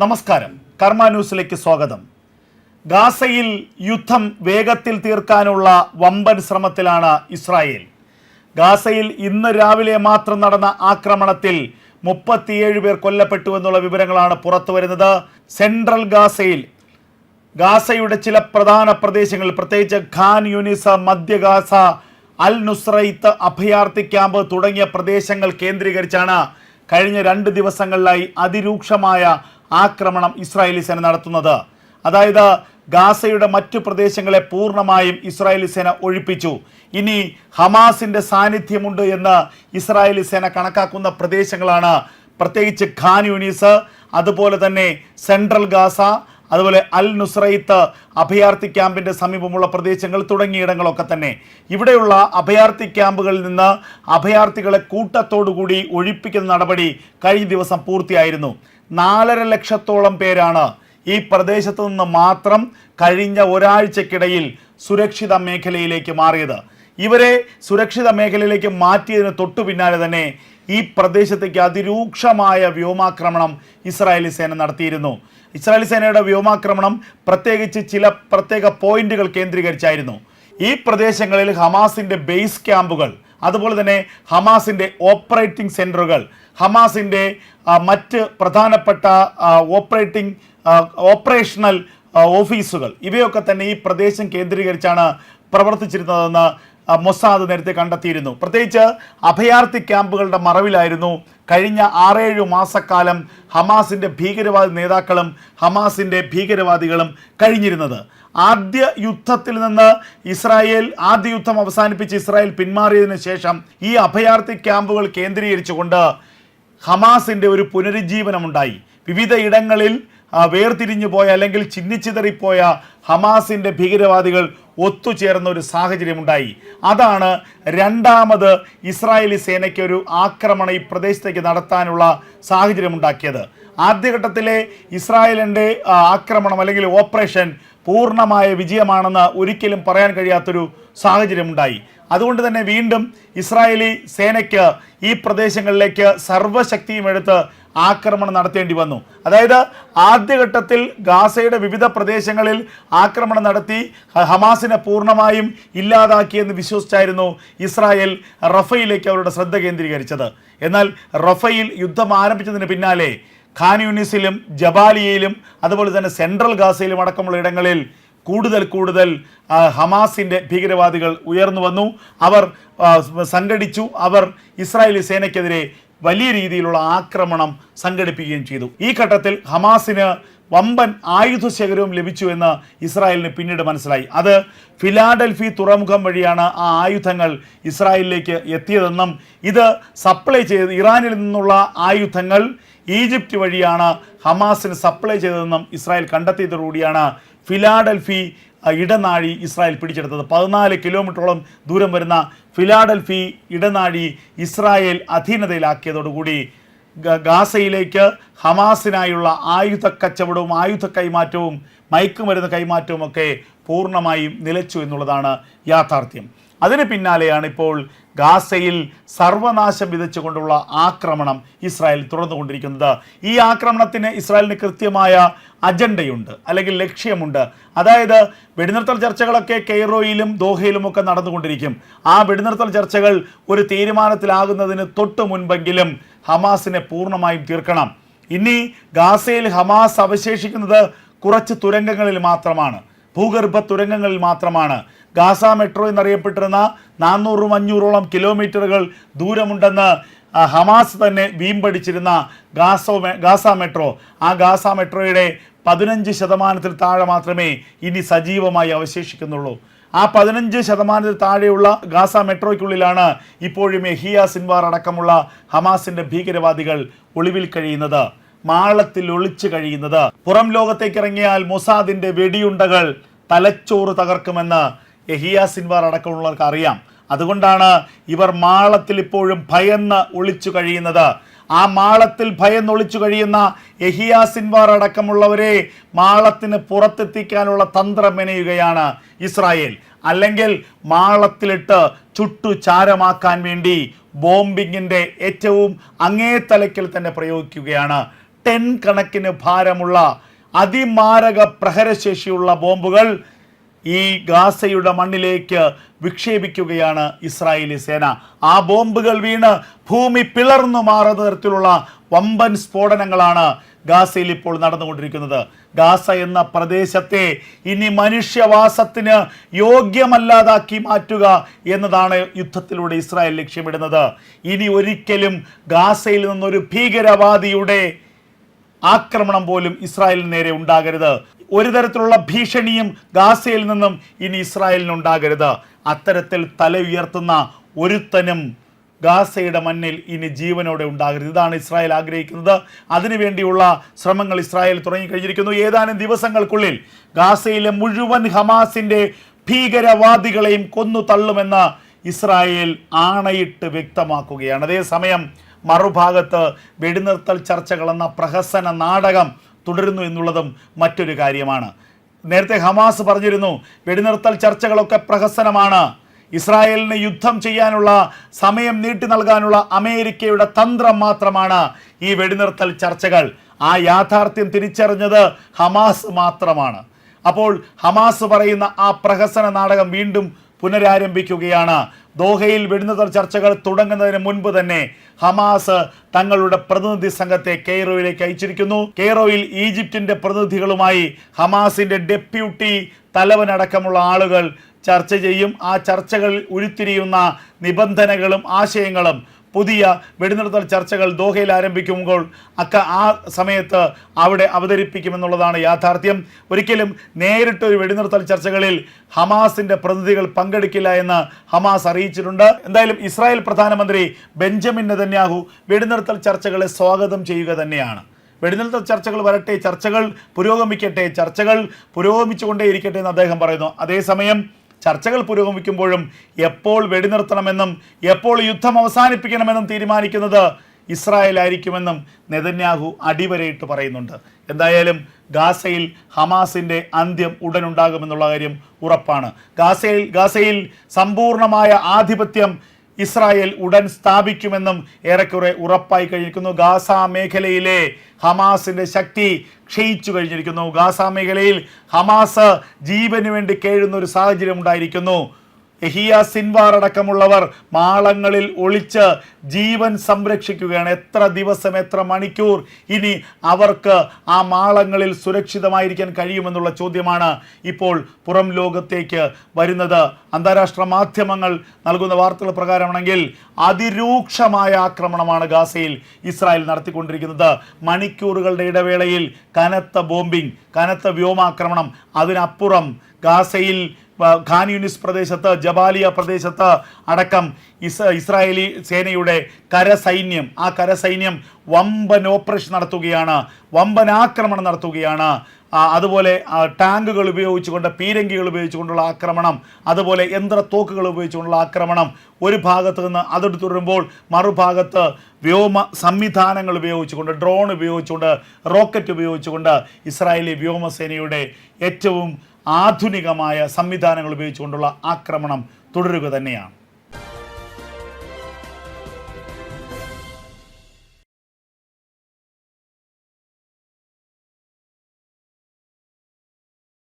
നമസ്കാരം. കർമ്മ ന്യൂസിലേക്ക് സ്വാഗതം. ഗാസയിൽ യുദ്ധം വേഗത്തിൽ തീർക്കാനുള്ള വമ്പൻ ശ്രമത്തിലാണ് ഇസ്രായേൽ. ഗാസയിൽ ഇന്ന് രാവിലെ മാത്രം നടന്ന ആക്രമണത്തിൽ മുപ്പത്തിയേഴ് പേർ കൊല്ലപ്പെട്ടു എന്നുള്ള വിവരങ്ങളാണ് പുറത്തു വരുന്നത്. സെൻട്രൽ ഗാസയിൽ. ഗാസയുടെ ചില പ്രധാന പ്രദേശങ്ങൾ പ്രത്യേകിച്ച് ഖാൻ യൂനിസ മധ്യ ഗാസ അൽ നുസ്രൈത്ത് അഭയാർത്ഥി ക്യാമ്പ് തുടങ്ങിയ പ്രദേശങ്ങൾ കേന്ദ്രീകരിച്ചാണ് കഴിഞ്ഞ രണ്ട് ദിവസങ്ങളിലായി അതിരൂക്ഷമായ ആക്രമണം ഇസ്രായേലി സേന നടത്തുന്നത്. അതായത് ഗാസയുടെ മറ്റു പ്രദേശങ്ങളെ പൂർണമായും ഇസ്രായേലി സേന ഒഴിപ്പിച്ചു. ഇനി ഹമാസിന്റെ സാന്നിധ്യമുണ്ട് എന്ന് ഇസ്രായേലി സേന കണക്കാക്കുന്ന പ്രദേശങ്ങളാണ്. പ്രത്യേകിച്ച് ഖാൻ യൂണീസ് അതുപോലെ തന്നെ സെൻട്രൽ ഗാസ അതുപോലെ അൽ നുസ്രൈത്ത് അഭയാർത്ഥി ക്യാമ്പിന്റെ സമീപമുള്ള പ്രദേശങ്ങൾ തുടങ്ങിയിടങ്ങളൊക്കെ തന്നെ. ഇവിടെയുള്ള അഭയാർത്ഥി ക്യാമ്പുകളിൽ നിന്ന് അഭയാർത്ഥികളെ കൂട്ടത്തോടുകൂടി ഒഴിപ്പിക്കുന്ന നടപടി കഴിഞ്ഞ ദിവസം പൂർത്തിയായിരുന്നു. നാലര ലക്ഷത്തോളം പേരാണ് ഈ പ്രദേശത്ത് നിന്ന് മാത്രം കഴിഞ്ഞ ഒരാഴ്ചക്കിടയിൽ സുരക്ഷിത മേഖലയിലേക്ക് മാറിയത്. ഇവരെ സുരക്ഷിത മേഖലയിലേക്ക് മാറ്റിയതിന് തൊട്ടു പിന്നാലെ തന്നെ ഈ പ്രദേശത്തേക്ക് അതിരൂക്ഷമായ വ്യോമാക്രമണം ഇസ്രായേലി സേന നടത്തിയിരുന്നു. ഇസ്രായേലി സേനയുടെ വ്യോമാക്രമണം പ്രത്യേകിച്ച് ചില പ്രത്യേക പോയിന്റുകൾ കേന്ദ്രീകരിച്ചായിരുന്നു. ഈ പ്രദേശങ്ങളിൽ ഹമാസിന്റെ ബേസ് ക്യാമ്പുകൾ അതുപോലെ തന്നെ ഹമാസിന്റെ ഓപ്പറേറ്റിംഗ് സെന്ററുകൾ ഹമാസിന്റെ മറ്റ് പ്രധാനപ്പെട്ട ഓപ്പറേറ്റിംഗ് ഓപ്പറേഷണൽ ഓഫീസുകൾ ഇവയൊക്കെ തന്നെ ഈ പ്രദേശം കേന്ദ്രീകരിച്ചാണ് പ്രവർത്തിച്ചിരുന്നതെന്ന് മൊസാദ് നേരത്തെ കണ്ടെത്തിയിരുന്നു. പ്രത്യേകിച്ച് അഭയാർത്ഥി ക്യാമ്പുകളുടെ മറവിലായിരുന്നു. കഴിഞ്ഞ ആറേഴു മാസക്കാലം ഹമാസിന്റെ ഭീകരവാദി നേതാക്കളും ഹമാസിന്റെ ഭീകരവാദികളും കഴിഞ്ഞിരുന്നത്. ആദ്യ യുദ്ധത്തിൽ നിന്ന് ഇസ്രായേൽ ആദ്യ യുദ്ധം അവസാനിപ്പിച്ച് ഇസ്രായേൽ പിന്മാറിയതിനു ശേഷം ഈ അഭയാർത്ഥി ക്യാമ്പുകൾ കേന്ദ്രീകരിച്ചുകൊണ്ട് ഹമാസിന്റെ ഒരു പുനരുജ്ജീവനമുണ്ടായി. വിവിധ ഇടങ്ങളിൽ വേർതിരിഞ്ഞു പോയ അല്ലെങ്കിൽ ചിന്നിച്ചിതറിപ്പോയ ഹമാസിന്റെ ഭീകരവാദികൾ ഒത്തുചേർന്ന ഒരു സാഹചര്യമുണ്ടായി. അതാണ് രണ്ടാമത് ഇസ്രായേലി സേനയ്ക്ക് ഒരു ആക്രമണം ഈ പ്രദേശത്തേക്ക് നടത്താനുള്ള സാഹചര്യമുണ്ടാക്കിയത്. ആദ്യഘട്ടത്തിലെ ഇസ്രായേലിന്റെ ആക്രമണം അല്ലെങ്കിൽ ഓപ്പറേഷൻ പൂർണമായ വിജയമാണെന്ന് ഒരിക്കലും പറയാൻ കഴിയാത്തൊരു സാഹചര്യമുണ്ടായി. അതുകൊണ്ട് തന്നെ വീണ്ടും ഇസ്രായേലി സേനയ്ക്ക് ഈ പ്രദേശങ്ങളിലേക്ക് സർവശക്തിയും എടുത്ത് ആക്രമണം നടത്തേണ്ടി വന്നു. അതായത് ആദ്യഘട്ടത്തിൽ ഗാസയുടെ വിവിധ പ്രദേശങ്ങളിൽ ആക്രമണം നടത്തി ഹമാസിനെ പൂർണമായും ഇല്ലാതാക്കിയെന്ന് വിശ്വസിച്ചായിരുന്നു ഇസ്രായേൽ റഫയിലേക്ക് അവരുടെ ശ്രദ്ധ കേന്ദ്രീകരിച്ചത്. എന്നാൽ റഫയിൽ യുദ്ധം ആരംഭിച്ചതിന് പിന്നാലെ ഖാൻ യൂണിസിലും ജബാലിയയിലും അതുപോലെ തന്നെ സെൻട്രൽ ഗാസയിലും അടക്കമുള്ള ഇടങ്ങളിൽ കൂടുതൽ കൂടുതൽ ഹമാസിന്റെ ഭീകരവാദികൾ ഉയർന്നു വന്നു. അവർ സംഘടിച്ചു. അവർ ഇസ്രായേലി സേനയ്ക്കെതിരെ വലിയ രീതിയിലുള്ള ആക്രമണം സംഘടിപ്പിക്കുകയും ചെയ്തു. ഈ ഘട്ടത്തിൽ ഹമാസിന് വമ്പൻ ആയുധ ശേഖരവും ലഭിച്ചു എന്ന് ഇസ്രായേലിന് പിന്നീട് മനസ്സിലായി. അത് ഫിലാഡൽഫി തുറമുഖം വഴിയാണ് ആ ആയുധങ്ങൾ ഇസ്രായേലിലേക്ക് എത്തിയതെന്നും ഇത് സപ്ലൈ ചെയ്ത് ഇറാനിൽ നിന്നുള്ള ആയുധങ്ങൾ ഈജിപ്റ്റ് വഴിയാണ് ഹമാസിന് സപ്ലൈ ചെയ്തതെന്നും ഇസ്രായേൽ കണ്ടെത്തിയതോടുകൂടിയാണ് ഫിലാഡൽഫി ഇടനാഴി ഇസ്രായേൽ പിടിച്ചെടുത്തത്. പതിനാല് കിലോമീറ്ററോളം ദൂരം വരുന്ന ഫിലാഡൽഫി ഇടനാഴി ഇസ്രായേൽ അധീനതയിലാക്കിയതോടുകൂടി ഗാസയിലേക്ക് ഹമാസിനായുള്ള ആയുധ കച്ചവടവും ആയുധ കൈമാറ്റവും മയക്കുമരുന്ന് കൈമാറ്റവും ഒക്കെ പൂർണമായും നിലച്ചു എന്നുള്ളതാണ് യാഥാർത്ഥ്യം. അതിന് പിന്നാലെയാണ് ഇപ്പോൾ ഗാസയിൽ സർവനാശം വിതച്ചുകൊണ്ടുള്ള ആക്രമണം ഇസ്രായേൽ തുടർന്നുകൊണ്ടിരിക്കുന്നത്. ഈ ആക്രമണത്തിന് ഇസ്രായേലിന് കൃത്യമായ അജണ്ടയുണ്ട് അല്ലെങ്കിൽ ലക്ഷ്യമുണ്ട്. അതായത് വെടിനിർത്തൽ ചർച്ചകളൊക്കെ കെയ്റോയിലും ദോഹയിലും ഒക്കെ നടന്നുകൊണ്ടിരിക്കും. ആ വെടിനിർത്തൽ ചർച്ചകൾ ഒരു തീരുമാനത്തിലാകുന്നതിന് തൊട്ട് മുൻപെങ്കിലും ഹമാസിനെ പൂർണമായും തീർക്കണം. ഇനി ഗാസയിൽ ഹമാസ് അവശേഷിക്കുന്നത് കുറച്ച് തുരങ്കങ്ങളിൽ മാത്രമാണ് ഭൂഗർഭ തുരങ്കങ്ങളിൽ മാത്രമാണ്. ഗാസ മെട്രോ എന്നറിയപ്പെട്ടിരുന്ന നാനൂറും അഞ്ഞൂറോളം കിലോമീറ്ററുകൾ ദൂരമുണ്ടെന്ന് ഹമാസ് തന്നെ വീമ്പടിച്ചിരുന്ന ഗാസോ ഗാസ മെട്രോ. ആ ഗാസ മെട്രോയുടെ പതിനഞ്ച് ശതമാനത്തിൽ താഴെ മാത്രമേ ഇനി സജീവമായി അവശേഷിക്കുന്നുള്ളൂ. ആ പതിനഞ്ച് ശതമാനത്തിൽ താഴെയുള്ള ഗാസ മെട്രോയ്ക്കുള്ളിലാണ് ഇപ്പോഴും എഹിയ സിൻവാർ അടക്കമുള്ള ഹമാസിന്റെ ഭീകരവാദികൾ ഒളിവിൽ കഴിയുന്നത് മാളത്തിൽ ഒളിച്ചു കഴിയുന്നത്. പുറം ലോകത്തേക്കിറങ്ങിയാൽ മൊസാദിന്റെ വെടിയുണ്ടകൾ തലച്ചോറ് തകർക്കുമെന്ന് എഹിയ സിൻവാർ അടക്കമുള്ളവർക്ക് അറിയാം. അതുകൊണ്ടാണ് ഇവർ മാളത്തിൽ ഇപ്പോഴും ഭയന്ന് ഒളിച്ചു കഴിയുന്നത്. ആ മാളത്തിൽ ഭയന്നൊളിച്ചു കഴിയുന്ന എഹിയ സിൻവാർ അടക്കമുള്ളവരെ മാളത്തിന് പുറത്തെത്തിക്കാനുള്ള തന്ത്രം മെനയുകയാണ് ഇസ്രായേൽ. അല്ലെങ്കിൽ മാളത്തിലിട്ട് ചുട്ടു ചാരമാക്കാൻ വേണ്ടി ബോംബിങ്ങിന്റെ ഏറ്റവും അങ്ങേ തന്നെ പ്രയോഗിക്കുകയാണ്. ടെൻ കണക്കിന് ഭാരമുള്ള അതിമാരക പ്രഹരശേഷിയുള്ള ബോംബുകൾ ഈ ഗാസയുടെ മണ്ണിലേക്ക് വിക്ഷേപിക്കുകയാണ് ഇസ്രായേലി സേന. ആ ബോംബുകൾ വീണ് ഭൂമി പിളർന്നു മാറുന്ന തരത്തിലുള്ള വമ്പൻ സ്ഫോടനങ്ങളാണ് ഗാസയിൽ ഇപ്പോൾ നടന്നുകൊണ്ടിരിക്കുന്നത്. ഗാസ എന്ന പ്രദേശത്തെ ഇനി മനുഷ്യവാസത്തിന് യോഗ്യമല്ലാതാക്കി മാറ്റുക എന്നതാണ് യുദ്ധത്തിലൂടെ ഇസ്രായേൽ ലക്ഷ്യമിടുന്നത്. ഇനി ഒരിക്കലും ഗാസയിൽ നിന്നൊരു ഭീകരവാദിയുടെ ആക്രമണം പോലും ഇസ്രായേലിന് നേരെ ഉണ്ടാകരുത്. ഒരു തരത്തിലുള്ള ഭീഷണിയും ഗാസയിൽ നിന്നും ഇനി ഇസ്രായേലിന് ഉണ്ടാകരുത്. അത്തരത്തിൽ തല ഉയർത്തുന്ന ഒരുത്തനും ഗാസയുടെ മണ്ണിൽ ഇനി ജീവനോടെ ഉണ്ടാകരുത്. ഇതാണ് ഇസ്രായേൽ ആഗ്രഹിക്കുന്നത്. അതിനുവേണ്ടിയുള്ള ശ്രമങ്ങൾ ഇസ്രായേൽ തുടങ്ങിക്കഴിഞ്ഞിരിക്കുന്നു. ഏതാനും ദിവസങ്ങൾക്കുള്ളിൽ ഗാസയിലെ മുഴുവൻ ഹമാസിന്റെ ഭീകരവാദികളെയും കൊന്നു തള്ളുമെന്ന് ഇസ്രായേൽ ആണയിട്ട് വ്യക്തമാക്കുകയാണ്. അതേസമയം മറുഭാഗത്ത് വെടിനിർത്തൽ ചർച്ചകൾ എന്ന പ്രഹസന നാടകം തുടരുന്നു എന്നുള്ളതും മറ്റൊരു കാര്യമാണ്. നേരത്തെ ഹമാസ് പറഞ്ഞിരുന്നു വെടിനിർത്തൽ ചർച്ചകളൊക്കെ പ്രഹസനമാണ്. ഇസ്രായേലിന് യുദ്ധം ചെയ്യാനുള്ള സമയം നീട്ടി നൽകാനുള്ള അമേരിക്കയുടെ തന്ത്രം മാത്രമാണ് ഈ വെടിനിർത്തൽ ചർച്ചകൾ. ആ യാഥാർത്ഥ്യം തിരിച്ചറിഞ്ഞത് ഹമാസ് മാത്രമാണ്. അപ്പോൾ ഹമാസ് പറയുന്ന ആ പ്രഹസന നാടകം വീണ്ടും പുനരാരംഭിക്കുകയാണ്. ദോഹയിൽ വെടിനിർത്തൽ ചർച്ചകൾ തുടങ്ങുന്നതിന് മുൻപ് തന്നെ ഹമാസ് തങ്ങളുടെ പ്രതിനിധി സംഘത്തെ കെയ്റോയിലേക്ക് അയച്ചിരിക്കുന്നു. കെയ്റോയിൽ ഈജിപ്തിന്റെ പ്രതിനിധികളുമായി ഹമാസിന്റെ ഡെപ്യൂട്ടി തലവനടക്കമുള്ള ആളുകൾ ചർച്ച ചെയ്യും. ആ ചർച്ചകളിൽ ഉരുത്തിരിയുന്ന നിബന്ധനകളും ആശയങ്ങളും പുതിയ വെടിനിർത്തൽ ചർച്ചകൾ ദോഹയിൽ ആരംഭിക്കുമ്പോൾ അക്ക ആ സമയത്ത് അവിടെ അവതരിപ്പിക്കുമെന്നുള്ളതാണ് യാഥാർത്ഥ്യം. ഒരിക്കലും നേരിട്ടൊരു വെടിനിർത്തൽ ചർച്ചകളിൽ ഹമാസിന്റെ പ്രതിനിധികൾ പങ്കെടുക്കില്ല എന്ന് ഹമാസ് അറിയിച്ചിട്ടുണ്ട്. എന്തായാലും ഇസ്രായേൽ പ്രധാനമന്ത്രി ബെഞ്ചമിൻ നെതന്യാഹു വെടിനിർത്തൽ ചർച്ചകളെ സ്വാഗതം ചെയ്യുക തന്നെയാണ്. വെടിനിർത്തൽ ചർച്ചകൾ വരട്ടെ ചർച്ചകൾ പുരോഗമിക്കട്ടെ ചർച്ചകൾ പുരോഗമിച്ചുകൊണ്ടേയിരിക്കട്ടെ എന്ന് അദ്ദേഹം പറയുന്നു. അതേസമയം ചർച്ചകൾ പുരോഗമിക്കുമ്പോഴും എപ്പോൾ വെടിനിർത്തണമെന്നും എപ്പോൾ യുദ്ധം അവസാനിപ്പിക്കണമെന്നും തീരുമാനിക്കുന്നത് ഇസ്രായേൽ ആയിരിക്കുമെന്നും നെതന്യാഹു അടിവരയിട്ട് പറയുന്നുണ്ട്. എന്തായാലും ഗാസയിൽ ഹമാസിന്റെ അന്ത്യം ഉടനുണ്ടാകുമെന്നുള്ള കാര്യം ഉറപ്പാണ്. ഗാസയിൽ ഗാസയിൽ സമ്പൂർണമായ ആധിപത്യം ഇസ്രായേൽ ഉടൻ സ്ഥാപിക്കുമെന്നും ഏറെക്കുറെ ഉറപ്പായി കഴിഞ്ഞിരിക്കുന്നു. ഗാസ മേഖലയിലെ ഹമാസിന്റെ ശക്തി ക്ഷയിച്ചു കഴിഞ്ഞിരിക്കുന്നു. ഗാസ മേഖലയിൽ ഹമാസ് ജീവന് വേണ്ടി കേഴുന്ന ഒരു സാഹചര്യം ഉണ്ടായിരിക്കുന്നു. എഹിയ സിൻവാർ അടക്കമുള്ളവർ മാളങ്ങളിൽ ഒളിച്ച് ജീവൻ സംരക്ഷിക്കുകയാണ്. എത്ര ദിവസം എത്ര മണിക്കൂർ ഇനി അവർക്ക് ആ മാളങ്ങളിൽ സുരക്ഷിതമായിരിക്കാൻ കഴിയുമെന്നുള്ള ചോദ്യമാണ് ഇപ്പോൾ പുറം ലോകത്തേക്ക് വരുന്നത്. അന്താരാഷ്ട്ര മാധ്യമങ്ങൾ നൽകുന്ന വാർത്തകൾ പ്രകാരമാണെങ്കിൽ അതിരൂക്ഷമായ ആക്രമണമാണ് ഗാസയിൽ ഇസ്രായേൽ നടത്തിക്കൊണ്ടിരിക്കുന്നത്. മണിക്കൂറുകളുടെ ഇടവേളയിൽ കനത്ത ബോംബിംഗ് കനത്ത വ്യോമാക്രമണം. അതിനപ്പുറം ഗാസയിൽ ഖാൻ യൂണിസ് പ്രദേശത്ത് ജബാലിയ പ്രദേശത്ത് അടക്കം ഇസ് ഇസ്രായേലി സേനയുടെ കരസൈന്യം ആ കരസൈന്യം വമ്പൻ ഓപ്പറേഷൻ നടത്തുകയാണ് വമ്പൻ ആക്രമണം നടത്തുകയാണ്. അതുപോലെ ടാങ്കുകൾ ഉപയോഗിച്ചുകൊണ്ട് പീരങ്കികൾ ഉപയോഗിച്ചുകൊണ്ടുള്ള ആക്രമണം അതുപോലെ യന്ത്രത്തോക്കുകൾ ഉപയോഗിച്ചുകൊണ്ടുള്ള ആക്രമണം ഒരു ഭാഗത്ത് നിന്ന് അതെടുത്ത് തുടരുമ്പോൾ മറുഭാഗത്ത് വ്യോമ സംവിധാനങ്ങൾ ഉപയോഗിച്ചുകൊണ്ട് ഡ്രോൺ ഉപയോഗിച്ചുകൊണ്ട് റോക്കറ്റ് ഉപയോഗിച്ചുകൊണ്ട് ഇസ്രായേലി വ്യോമസേനയുടെ ഏറ്റവും ആധുനികമായ സംവിധാനങ്ങൾ ഉപയോഗിച്ചുകൊണ്ടുള്ള ആക്രമണം തുടരുക തന്നെയാണ്.